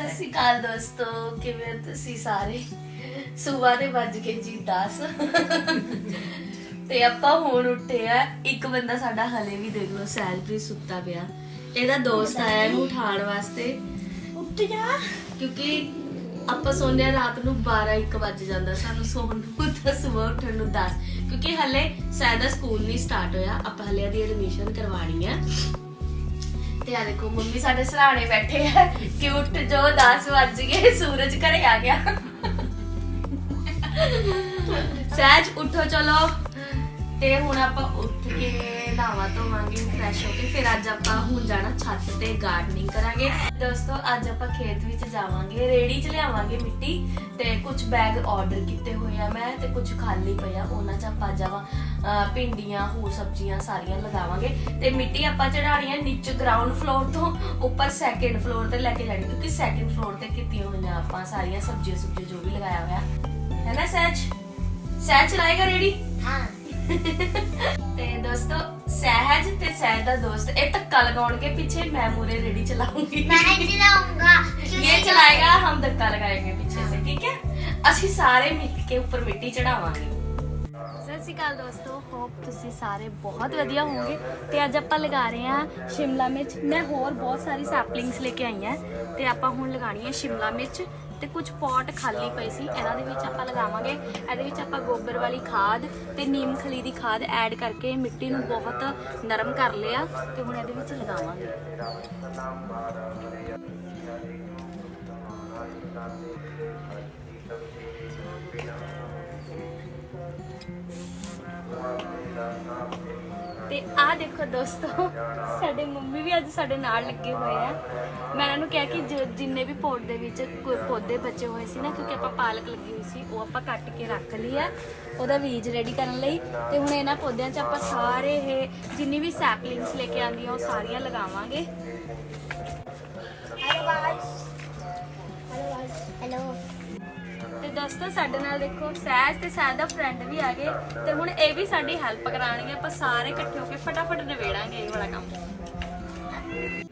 ਸਤਿ ਸ਼੍ਰੀ ਅਕਾਲ ਦੋਸਤੋ ਕਿਵੇਂ ਹੋ ਤੁਸੀਂ ਸਾਰੇ? ਸਵੇਰ ਦੇ ਵੱਜ ਗਏ ਜੀ 10 ਤੇ ਆਪਾਂ ਹੁਣ ਉੱਠੇ ਆ। ਇੱਕ ਬੰਦਾ ਸਾਡਾ ਹਲੇ ਵੀ ਦੇਖ ਲਓ ਸੈਲਫੀ ਸੁੱਤਾ ਪਿਆ। ਇਹਦਾ ਦੋਸਤ ਆਇਆ ਇਹਨੂੰ ਉਠਾਉਣ ਵਾਸਤੇ। ਉੱਠ ਜਾ। ਕਿਉਂਕਿ ਆਪਾਂ ਸੌਂਦੇ ਆ ਰਾਤ ਨੂੰ 12 1 ਵੱਜ ਜਾਂਦਾ। ਸਾਨੂੰ ਸੌਣ ਨੂੰ ਤਾਂ ਸਵੇਰ ਉੱਠਣ ਨੂੰ 10 ਕਿਉਂਕਿ ਹਲੇ ਸਾਡਾ ਸਕੂਲ ਨਹੀਂ ਸਟਾਰਟ ਹੋਇਆ। ਆਪਾਂ ਹਲੇ ਇਹਦੀ ਐਡਮਿਸ਼ਨ ਕਰਵਾਣੀ ਆ। ਤੇ ਆ ਦੇਖੋ, ਮੰਮੀ ਸਾਡੇ ਸਰਾਣੇ ਬੈਠੇ ਆ। ਕਿ ਉੱਠ ਜੋ 10 ਵੱਜ ਗਏ, ਸੂਰਜ ਘਰੇ ਆ ਗਿਆ। ਸਹਿਜ, ਉੱਠੋ, ਚਲੋ। ਤੇ ਹੁਣ ਆਪਾਂ ਉੱਠ ਕੇ ਨਹਾਵਾ ਧੋਵਾਂਗੇ ਫਰੈਸ਼ ਹੋ ਕੇ, ਫਿਰ ਅੱਜ ਆਪਾਂ ਹੁਣ ਜਾਣਾ ਛੱਤ ਤੇ ਗਾਰਡਨਿੰਗ ਕਰਾਂਗੇ। ਦੋਸਤੋ, ਅੱਜ ਆਪਾਂ ਖੇਤ ਵਿੱਚ ਜਾਵਾਂਗੇ, ਰੇੜੀ 'ਚ ਲਿਆਵਾਂਗੇ ਮਿੱਟੀ ਤੇ ਕੁਝ ਬੈਗ ਆਰਡਰ ਕੀਤੇ ਹੋਏ ਆ ਮੈਂ ਤੇ ਕੁਝ ਖਾਲੀ ਪਏ ਉਹਨਾਂ 'ਚ ਆਪਾਂ ਜਾਵਾ ਅਹ, ਭਿੰਡੀਆਂ, ਹੋਰ ਸਬਜ਼ੀਆਂ ਸਾਰੀਆਂ ਲਗਾਵਾਂਗੇ ਤੇ ਮਿੱਟੀ ਆਪਾਂ ਚੜਾਣੀ ਹੈ ਨੀਚੇ ਗਰਾਊਂਡ ਫਲੋਰ ਤੋਂ ਉੱਪਰ ਸੈਕੰਡ ਫਲੋਰ ਤੇ ਲੈ ਕੇ ਜਾਣੀ, ਕਿਉਂਕਿ ਸੈਕੰਡ ਫਲੋਰ ਤੇ ਕੀਤੀਆਂ ਹੋਈਆਂ ਆਪਾਂ ਸਾਰੀਆਂ ਸਬਜ਼ੀਆਂ ਸੁਬਜ਼ੀਆਂ ਜੋ ਵੀ ਲਗਾਇਆ ਹੋਇਆ। ਹੈ ਨਾ ਸਹਿਜ? ਸਹਿਜ ਚਲਾਏਗਾ ਰੇੜੀ? ਹਾਂ। ਤੇ ਦੋਸਤੋ ਸਹਿਜ ਤੇ ਸਹਿਜ ਦਾ ਦੋਸਤ ਇਹ ਧੱਕਾ ਲਗਾਉਣਗੇ ਪਿੱਛੇ ਮੈਂ ਮੂਰੇ ਰੇੜੀ ਚਲਾਉਂਗੀ। मैं चलाऊंगा ਇਹ ਚਲਾਏਗਾ ਹਮ ਧੱਕਾ ਲਗਾਏਗੇ ਪਿੱਛੇ ਸੇ ਠੀਕ ਹੈ? ਅਸੀਂ ਸਾਰੇ ਮਿਲ ਕੇ ਉੱਪਰ ਮਿੱਟੀ ਚੜਾਵਾਂਗੇ। ਸਤਿ ਸ਼੍ਰੀ ਅਕਾਲ ਦੋਸਤੋ ਹੋਪ ਤੁਸੀਂ ਸਾਰੇ ਬਹੁਤ ਵਧੀਆ ਹੋਵੋਗੇ। ਤੇ ਅੱਜ ਆਪਾਂ ਲਗਾ ਰਹੇ ਹਾਂ ਸ਼ਿਮਲਾ ਮਿਰਚ। ਮੈਂ ਹੋਰ ਬਹੁਤ ਸਾਰੀ ਸੈਪਲਿੰਗਸ ਲੈ ਕੇ ਆਈ ਹਾਂ। ਤੇ ਆਪਾਂ ਹੁਣ ਲਗਾਣੀ ਹੈ ਸ਼ਿਮਲਾ ਮਿਰਚ। ਤੇ ਕੁਝ ਪੌਟ ਖਾਲੀ ਪਏ ਸੀ। ਇਹਨਾਂ ਦੇ ਵਿੱਚ ਆਪਾਂ ਲਗਾਵਾਂਗੇ। ਇਹਦੇ ਵਿੱਚ ਆਪਾਂ ਗੋਬਰ ਵਾਲੀ ਖਾਦ ਤੇ ਨੀਮ ਖਲੀ ਦੀ ਖਾਦ ਐਡ ਕਰਕੇ ਮਿੱਟੀ ਨੂੰ ਬਹੁਤ ਨਰਮ ਕਰ ਲਿਆ ਤੇ ਹੁਣ ਇਹਦੇ ਵਿੱਚ ਲਗਾਵਾਂਗੇ। ਤੇ ਆਹ ਦੇਖੋ ਦੋਸਤੋ, ਸਾਡੇ ਮੰਮੀ ਵੀ ਅੱਜ ਸਾਡੇ ਨਾਲ ਲੱਗੇ ਹੋਏ ਆ। ਮੈਂ ਇਹਨਾਂ ਨੂੰ ਕਿਹਾ ਕਿ ਜ- ਜਿੰਨੇ ਵੀ ਪੌਟ ਦੇ ਵਿੱਚ ਕੋਈ ਪੌਦੇ ਬਚੇ ਹੋਏ ਸੀ ਨਾ, ਕਿਉਂਕਿ ਆਪਾਂ ਪਾਲਕ ਲੱਗੀ ਹੋਈ ਸੀ, ਉਹ ਆਪਾਂ ਕੱਟ ਕੇ ਰੱਖ ਲਈ ਆ, ਉਹਦਾ ਬੀਜ ਰੈਡੀ ਕਰਨ ਲਈ। ਤੇ ਹੁਣ ਇਹਨਾਂ ਪੌਦਿਆਂ 'ਚ ਆਪਾਂ ਸਾਰੇ ਇਹ ਜਿੰਨੀ ਵੀ ਸੈਪਲਿੰਗਸ ਲੈ ਕੇ ਆਂਦੀਆਂ ਉਹ ਸਾਰੀਆਂ ਲਗਾਵਾਂਗੇ। ਦੋਸਤੋ ਸਾਡੇ ਨਾਲ ਦੇਖੋ, ਸਹਿਜ ਤੇ ਸਹਿਜ ਦਾ ਫਰੈਂਡ ਵੀ ਆ ਗਏ ਤੇ ਹੁਣ ਇਹ ਵੀ ਸਾਡੀ ਹੈਲਪ ਕਰਾਣਗੇ ਆਪਾਂ ਸਾਰੇ ਇਕੱਠੇ ਹੋ ਕੇ ਫਟਾਫਟ ਨਿਬੇੜਾਂਗੇ ਇਹ ਵਾਲਾ ਕੰਮ।